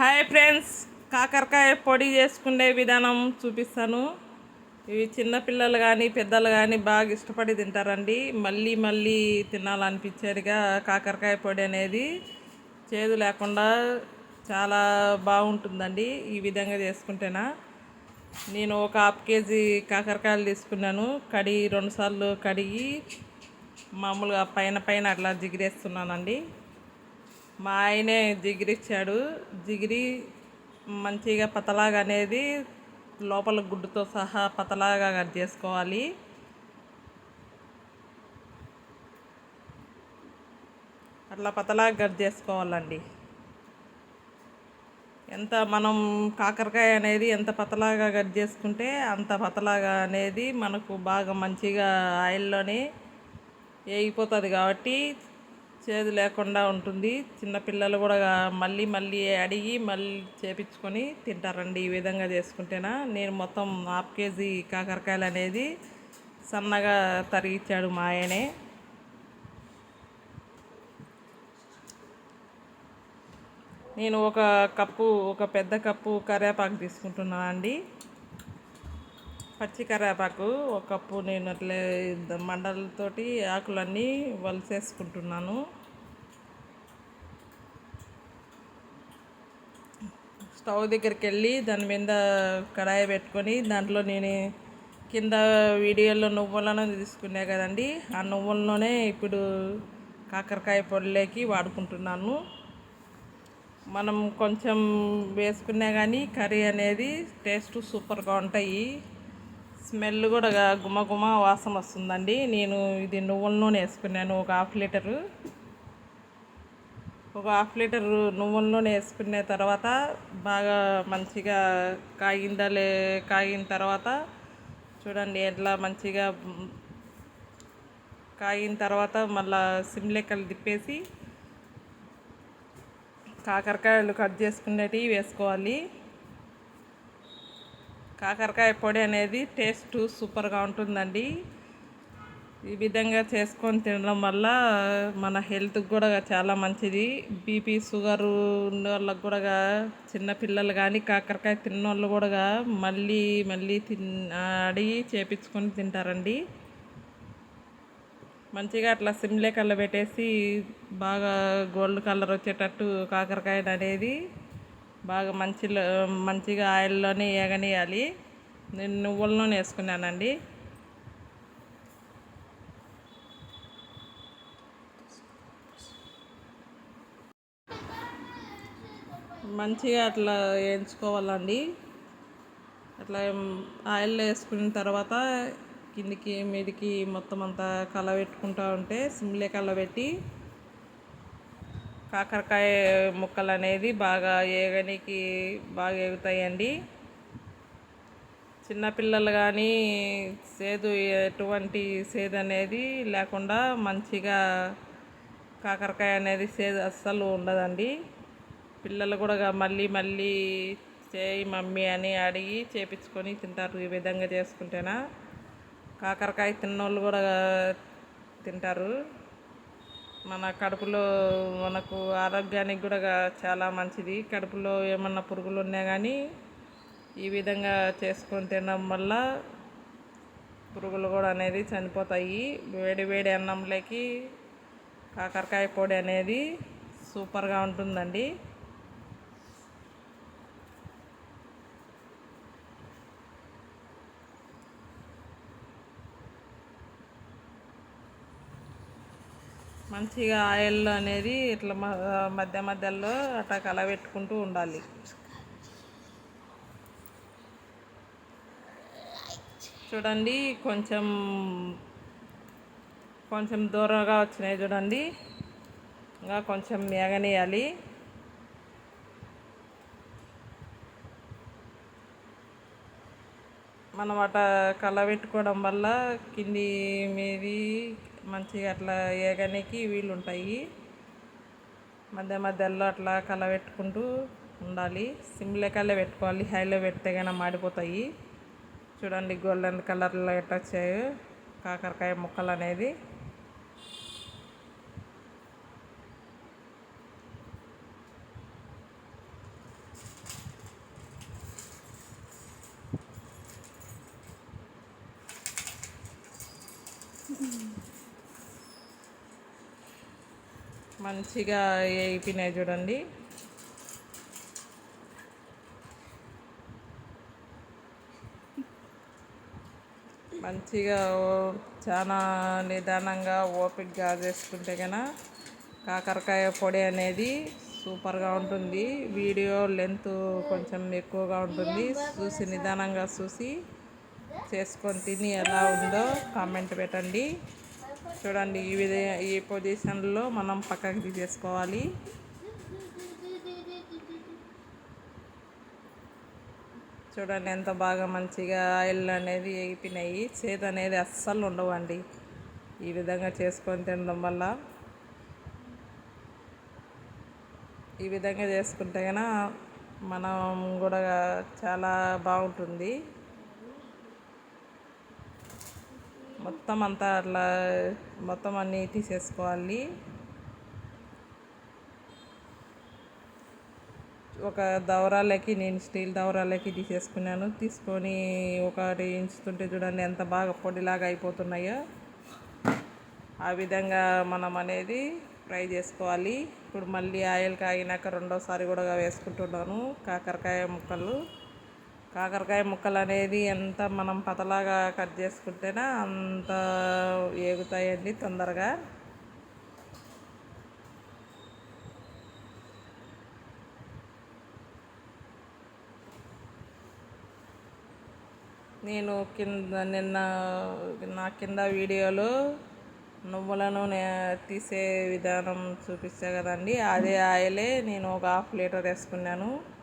Hi friends. కాకరకాయ పొడి చేసుకునే విధానం చూపిస్తాను. ఇవి చిన్నపిల్లలు కానీ పెద్దలు కానీ బాగా ఇష్టపడి తింటారండి. మళ్ళీ మళ్ళీ తినాలనిపించేదిగా కాకరకాయ పొడి అనేది. చేదు లేకుండా చాలా బాగుంటుందండి ఈ విధంగా చేసుకుంటేనా. నేను ఒక హాఫ్ కేజీ కాకరకాయలు తీసుకున్నాను. కడిగి రెండుసార్లు కడిగి మామూలుగా పైన పైన అట్లా జిగిరేస్తున్నానండి. మా ఆయనే జిగిరిచ్చాడు జిగిరి మంచిగా పతలాగా అనేది లోపల గుడ్డుతో సహా పతలాగా కట్ చేసుకోవాలి. అట్లా పతలాగా కట్ చేసుకోవాలండి. ఎంత మనం కాకరకాయ అనేది ఎంత పతలాగా కట్ చేసుకుంటే అంత పతలాగా అనేది మనకు బాగా మంచిగా ఆయిల్లోనే వేగిపోతుంది కాబట్టి చేదు లేకుండా ఉంటుంది. చిన్నపిల్లలు కూడా మళ్ళీ మళ్ళీ అడిగి మళ్ళీ చేపించుకొని తింటారండి ఈ విధంగా చేసుకుంటేనా. నేను మొత్తం హాఫ్ కేజీ కాకరకాయలు అనేది సన్నగా తరిగిచ్చాడు మా ఆయనే. నేను ఒక కప్పు ఒక పెద్ద కప్పు కరివేపాకు తీసుకుంటున్నాను అండి పచ్చి కరివేపాకు ఒక కప్పు నేను అట్లే మండలతోటి ఆకులన్నీ వలసేసుకుంటున్నాను. స్టవ్ దగ్గరికి వెళ్ళి దాని మీద కడాయి పెట్టుకొని దాంట్లో నేను కింద వీడియోలో నువ్వులను తీసుకునే కదండి. ఆ నువ్వులలోనే ఇప్పుడు కాకరకాయ పొడిలోకి వాడుకుంటున్నాను. మనం కొంచెం వేసుకున్నా కానీ కర్రీ అనేది టేస్ట్ సూపర్గా ఉంటాయి. స్మెల్ కూడా గుమ గుమ వాసన వస్తుందండి. నేను ఇది నువ్వుల నూనె వేసుకున్నాను ఒక హాఫ్ లీటరు. ఒక హాఫ్ లీటర్ నువ్వుల నూనె వేసుకున్న తర్వాత బాగా మంచిగా కాగిందా లే కాగిన తర్వాత చూడండి ఎట్లా మంచిగా కాగిన తర్వాత మళ్ళా సిమ్లెక్కలు తిప్పేసి కాకరకాయలు కట్ చేసుకునేటివి వేసుకోవాలి. కాకరకాయ పొడి అనేది టేస్ట్ సూపర్గా ఉంటుందండి. ఈ విధంగా చేసుకొని తినడం వల్ల మన హెల్త్కి కూడా చాలా మంచిది. బీపీ షుగర్ ఉన్న వాళ్ళకి కూడా చిన్నపిల్లలు కానీ కాకరకాయ తిన్న వాళ్ళు కూడా మళ్ళీ మళ్ళీ తిన్ అడిగి చేపించుకొని తింటారండి. మంచిగా అట్లా సిమ్లే కలర్ పెట్టేసి బాగా గోల్డ్ కలర్ వచ్చేటట్టు కాకరకాయ అనేది బాగా మంచిలో మంచిగా ఆయిల్లోనే వేగనియాలి నేను నువ్వుల నూనె వేసుకున్నానండి. మంచిగా అట్లా వేయించుకోవాలండి. అట్లా ఆయిల్ వేసుకున్న తర్వాత కిందికి మీదికి మొత్తం అంతా కలబెట్టుకుంటూ ఉంటే సిమ్లే కలబెట్టి కాకరకాయ ముక్కలు అనేది బాగా ఏగనికి బాగా ఎగుతాయండి చిన్నపిల్లలు కానీ సేదు ఎటువంటి సేదు అనేది లేకుండా మంచిగా కాకరకాయ అనేది సేదు అస్సలు ఉండదండి. పిల్లలు కూడా మళ్ళీ మళ్ళీ చేయి మమ్మీ అని అడిగి చేపించుకొని తింటారు ఈ విధంగా చేసుకుంటేనా. కాకరకాయ తిన్నోళ్ళు కూడా తింటారు. మన కడుపులో మనకు ఆరోగ్యానికి కూడా చాలా మంచిది. కడుపులో ఏమన్నా పురుగులు ఉన్నా కానీ ఈ విధంగా చేసుకొని తినడం వల్ల పురుగులు కూడా అనేది చనిపోతాయి. వేడి వేడి అన్నంలోకి కాకరకాయ పొడి అనేది సూపర్గా ఉంటుందండి. మంచిగా ఆయిల్ అనేది ఇట్లా మధ్య మధ్యలో అట్లా కలబెట్టుకుంటూ ఉండాలి. చూడండి కొంచెం కొంచెం దూరంగా వచ్చినాయి చూడండి. ఇంకా కొంచెం మేగనేయాలి. మనం అట కలబెట్టుకోవడం వల్ల కింది మీది మంచిగా అట్లా ఏగనికి వీళ్ళు ఉంటాయి. మధ్య మధ్యలో అట్లా కలబెట్టుకుంటూ ఉండాలి. సిమ్లే కళ్ళ పెట్టుకోవాలి. హైలో పెడితే కానీ మాడిపోతాయి. చూడండి గోల్డెన్ కలర్లో ఎట్లా వచ్చాయి కాకరకాయ ముక్కలు అనేది. Mm-hmm. మంచిగా అయిపోయినాయి చూడండి. మంచిగా ఓ- చాలా నిదానంగా ఓపిక్గా చేసుకుంటే కనుక కాకరకాయ పొడి అనేది సూపర్గా ఉంటుంది. వీడియో లెంత్ కొంచెం ఎక్కువగా ఉంటుంది. చూసి నిదానంగా చూసి చేసుకొని తిని ఎలా ఉందో కామెంట్ పెట్టండి. చూడండి ఈ విధ ఈ పొజిషన్లో మనం పక్కకి తీసేసుకోవాలి. చూడండి ఎంత బాగా మంచిగా ఆయిల్ అనేది ఎగిపినాయి చేదు అనేది అస్సలు ఉండవండి. ఈ విధంగా చేసుకొని తినడం వల్ల. ఈ విధంగా చేసుకుంటే కనుక మనం కూడా చాలా బాగుంటుంది. మొత్తం అంతా అట్లా మొత్తం అన్నీ తీసేసుకోవాలి. ఒక దవరాలకి నేను స్టీల్ దవరాలకి తీసేసుకున్నాను. తీసుకొని ఒకటి ఇంచుతుంటే చూడండి ఎంత బాగా పొడిలాగా అయిపోతున్నాయో. ఆ విధంగా మనం అనేది ఫ్రై చేసుకోవాలి. ఇప్పుడు మళ్ళీ ఆయిల్ కాగినాక రెండోసారి కూడా వేసుకుంటున్నాను. కాకరకాయ ముక్కలు. కాకరకాయ ముక్కలు అనేది ఎంత మనం పతలాగా కట్ చేసుకుంటేనే అంత ఏగుతాయండి తొందరగా. నేను కింద నిన్న నా కింద వీడియోలో నువ్వులను నే- తీసే విధానం చూపిస్తా కదండి. అదే ఆయిలే నేను ఒక హాఫ్ లీటర్ వేసుకున్నాను.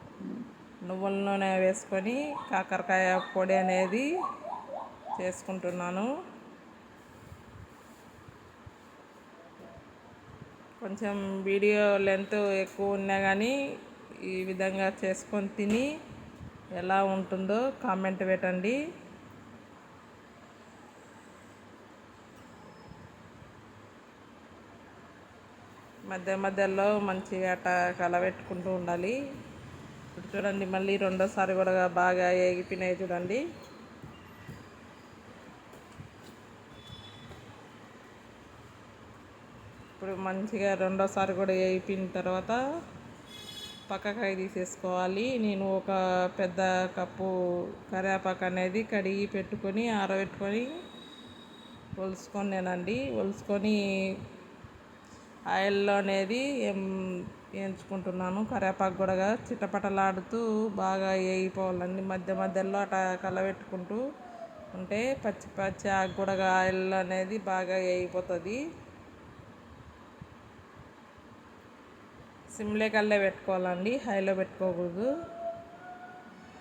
నువ్వుల నూనె వేసుకొని కాకరకాయ పొడి అనేది చేసుకుంటున్నాను. కొంచెం వీడియో లెంత్ ఎక్కువ ఉన్నా కానీ ఈ విధంగా చేసుకొని తిని ఎలా ఉంటుందో కామెంట్ పెట్టండి. మధ్య మధ్యలో మంచిగా అట్ట కలబెట్టుకుంటూ ఉండాలి. ఇప్పుడు చూడండి మళ్ళీ రెండోసారి కూడా బాగా ఏగిపోయినాయి చూడండి. ఇప్పుడు మంచిగా రెండోసారి కూడా వేయిపోయిన తర్వాత పక్కకాయ తీసేసుకోవాలి. నేను ఒక పెద్ద కప్పు కరివేపాకు అనేది కడిగి పెట్టుకొని ఆరబెట్టుకొని ఒలుసుకొనేనండి ఒలుసుకొని ఆయిల్లో అనేది వేయించుకుంటున్నాను కరివేపాకు కూడా చిటపటలాడుతూ బాగా వేగిపోవాలండి మధ్య మధ్యలో అట కలబెట్టుకుంటూ ఉంటే పచ్చి పచ్చి ఆకు ఆయిల్ అనేది బాగా వేగిపోతుంది సిమ్లే కల్లే పెట్టుకోవాలండి. హైలో పెట్టుకోకూడదు.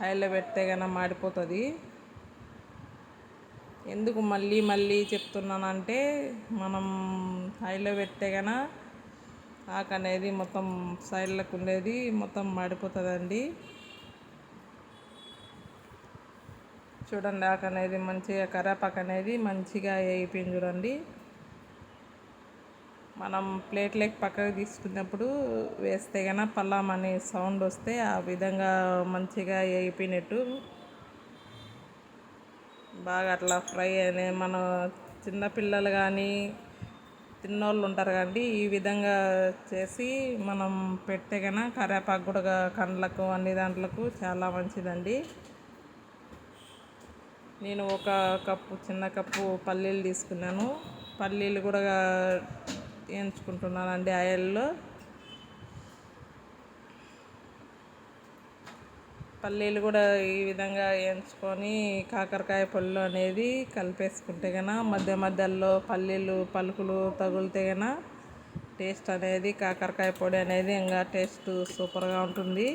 హైలో పెడితే కన్నా మాడిపోతుంది. ఎందుకు మళ్ళీ మళ్ళీ చెప్తున్నానంటే మనం హైలో పెడితే కన్నా ఆకు అనేది మొత్తం సైడ్లకు ఉండేది మొత్తం మాడిపోతుందండి. చూడండి ఆకు అనేది మంచిగా కరేపాకు అనేది మంచిగా వేగిపోయింది చూడండి. మనం ప్లేట్లోకి పక్కకు తీసుకున్నప్పుడు వేస్తే కనుక పల్లాం అనే సౌండ్ వస్తే ఆ విధంగా మంచిగా వేగిపోయినట్టు బాగా అట్లా ఫ్రై అనే మన చిన్నపిల్లలు కానీ తిన్నోళ్ళు ఉంటారు కాబట్టి ఈ విధంగా చేసి మనం పెట్టే కన్నా కరేపాకు కూడా కండ్లకు అన్ని దాంట్లకు చాలా మంచిదండి. నేను ఒక కప్పు చిన్న కప్పు పల్లీలు తీసుకున్నాను. పల్లీలు కూడా వేయించుకుంటున్నానండి ఆయిల్లో. పల్లీలు కూడా ఈ విధంగా వేయించుకొని కాకరకాయ పళ్ళు అనేది కలిపేసుకుంటే కనుక మధ్య మధ్యలో పల్లీలు పలుకులు తగులితే కనుక టేస్ట్ అనేది కాకరకాయ పొడి అనేది ఇంకా టేస్ట్ సూపర్గా ఉంటుంది.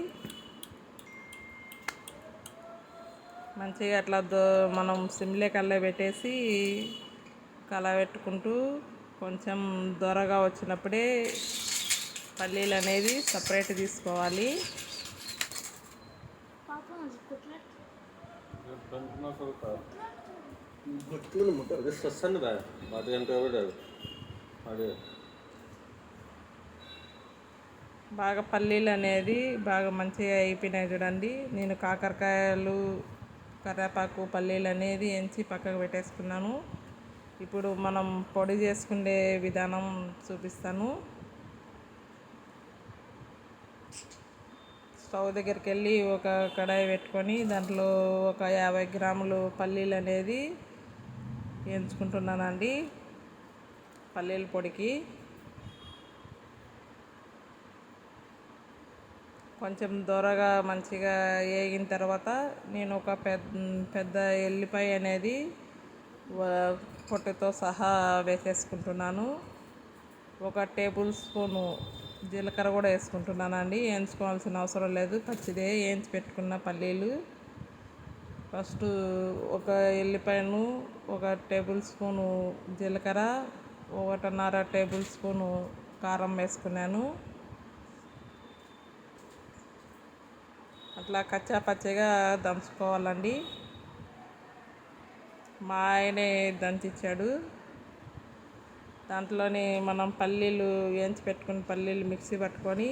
మంచిగా అట్లా దో మనం సిమ్లే కళ్ళే పెట్టేసి కలబెట్టుకుంటూ కొంచెం దొరగా వచ్చినప్పుడే పల్లీలు అనేది సపరేట్ తీసుకోవాలి. Papa, mas o cotlete? గట్టుకుని ముట్ట అదే వస్తాను బా పాత గంట పడాడు అదే. బాగా పల్లీలు అనేది బాగా మంచిగా అయిపోయినాయి చూడండి. నేను కాకరకాయలు కరివేపాకు పల్లీలు అనేది ఎంచి పక్కకు పెట్టేసుకున్నాను. ఇప్పుడు మనం పొడి చేసుకునే విధానం చూపిస్తాను. స్టవ్ దగ్గరికి వెళ్ళి ఒక కడాయి పెట్టుకొని దాంట్లో ఒక యాభై గ్రాములు పల్లీలు అనేది ఎంచుకుంటున్నానండి పల్లీల పొడికి. కొంచెం దూరగా మంచిగా వేగిన తర్వాత నేను ఒక పెద్ద పెద్ద ఎల్లిపాయ అనేది పొట్టతో పొట్టుతో సహా వేసేసుకుంటున్నాను. ఒక టేబుల్ స్పూను జీలకర్ర కూడా వేసుకుంటున్నానండి. వేయించుకోవాల్సిన అవసరం లేదు. పచ్చిదే వేయించి పెట్టుకున్న పల్లీలు. ఫస్ట్ ఒక ఎల్లిపాయను ఒక టేబుల్ స్పూను జీలకర్ర ఒకటిన్నర టేబుల్ స్పూను కారం వేసుకున్నాను. అట్లా కచ్చా పచ్చిగా దంచుకోవాలండి. మా ఆయనే దంచిచ్చాడు. దాంట్లోనే మనం పల్లీలు వేయించి పెట్టుకుని పల్లీలు మిక్సీ పట్టుకొని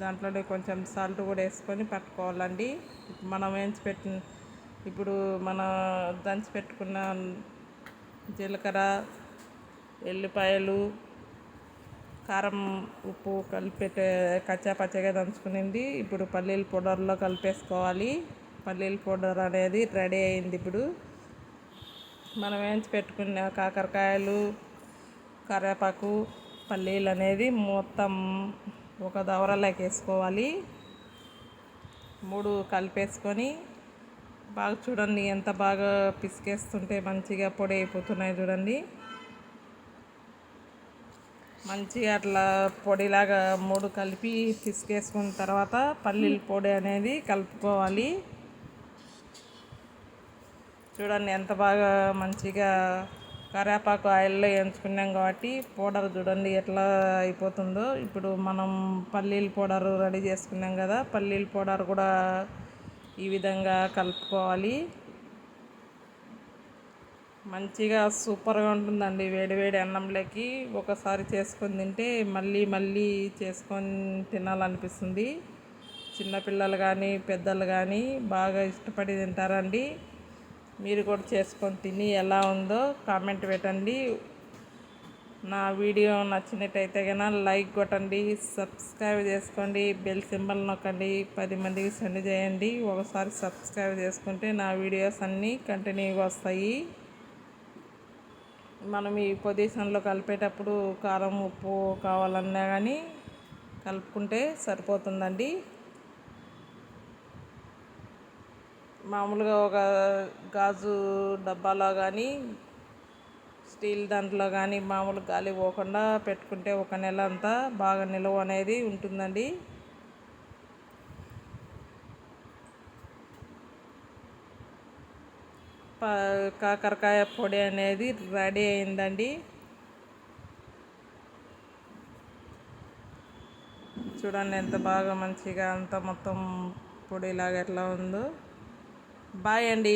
దాంట్లోనే కొంచెం సాల్ట్ కూడా వేసుకొని పట్టుకోవాలండి. మనం వేయించి పెట్టిన ఇప్పుడు మన దంచి పెట్టుకున్న జీలకర్ర ఎల్లిపాయలు కారం ఉప్పు కలిపి కచ్చా పచ్చగా దంచుకునింది. ఇప్పుడు పల్లీల పౌడర్లో కలిపేసుకోవాలి. పల్లీల పౌడర్ అనేది రెడీ అయింది ఇప్పుడు. మనం వేయించి పెట్టుకున్న కాకరకాయలు కరివేపాకు పల్లీలు అనేది మొత్తం ఒక దవరలోకి వేసుకోవాలి మూడు కలిపేసుకొని బాగా చూడండి ఎంత బాగా పిసికేస్తుంటే మంచిగా పొడి అయిపోతున్నాయి చూడండి. మంచిగా అట్లా పొడిలాగా మూడు కలిపి పిసికేసుకున్న తర్వాత పల్లీల పొడి అనేది కలుపుకోవాలి. చూడండి ఎంత బాగా మంచిగా కరేపాకు ఆయిల్లో వేయించుకున్నాం కాబట్టి పౌడర్ చూడండి ఎట్లా అయిపోతుందో. ఇప్పుడు మనం పల్లీల పౌడర్ రెడీ చేసుకున్నాం కదా పల్లీల పౌడర్ కూడా ఈ విధంగా కలుపుకోవాలి. మంచిగా సూపర్గా ఉంటుందండి వేడివేడి అన్నంలోకి. ఒకసారి చేసుకొని తింటే మళ్ళీ మళ్ళీ చేసుకొని తినాలనిపిస్తుంది. చిన్నపిల్లలు కానీ పెద్దలు కానీ బాగా ఇష్టపడి తింటారండి. మీరు కూడా చేసుకొని తిని ఎలా ఉందో కామెంట్ పెట్టండి. నా వీడియో నచ్చినట్టయితే కనుక లైక్ కొట్టండి సబ్స్క్రైబ్ చేసుకోండి బెల్ సింబల్ నొక్కండి పది మందికి సెండ్ చేయండి. ఒకసారి సబ్స్క్రైబ్ చేసుకుంటే నా వీడియోస్ అన్నీ కంటిన్యూగా వస్తాయి. మనం ఈ పొజిషన్లో కలిపేటప్పుడు కారం ఉప్పు కావాలన్నా కానీ కలుపుకుంటే సరిపోతుందండి. మామూలుగా ఒక గాజు డబ్బాలో కానీ స్టీల్ దాంట్లో కానీ మామూలు గాలి పోకుండా పెట్టుకుంటే ఒక నెల అంతా బాగా నిల్వ అనేది ఉంటుందండి. కాకరకాయ పొడి అనేది రెడీ అయిందండి. చూడండి ఎంత బాగా మంచిగా అంత మొత్తం పొడిలాగా ఎట్లా ఉందో. బాయ్ అండి